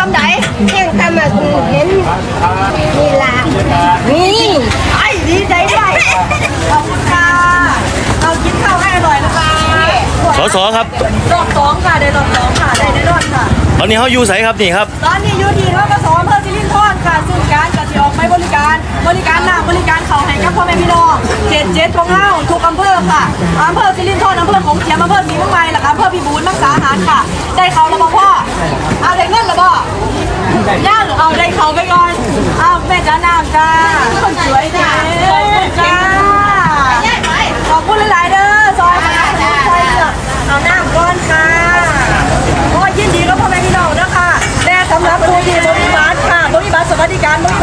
ซ้ำใหนเที่ยงคำมาเห็นนี่ละนี่ไอ้ดีใจด้วยขอบคุณค่ะเรากินข้าวให้อร่อยนะคะสอสอครับ รอบสองค่ะได้รอบสองค่ะได้ได้รอบค่ะ ตอนนี้เขาอยู่ใสครับนี่ครับ ตอนนี้อยู่ที่ทกสอำเภอสิรินอรค่ะซึ่งการจัดทียออกไปบริการบริการหน้าบริการเขาให้กับพ่อแม่พี่น้องเขตเจ็ดของเฮาทุกอำเภอค่ะอำเภอซิรินอรอำเภอของเทียมอำเภอศรีมังไมและอำเภอพิบูลมังสาหารค่ะ ได้เขาระบบพ่อ ย่างเอาได้เขาไปก่อนเอาแม่จ้านาำจ้าคนสวยจ้าอบจ้าขอบคุณหลายๆเด้อซอยมาซอยเอาหน้าก้อนค่ะก็ยินดีกับพ่อแม่พี่น้องนะคะแม่สำหรับผู้ที่บริบาลค่ะบริบาลสวัสดิการบริ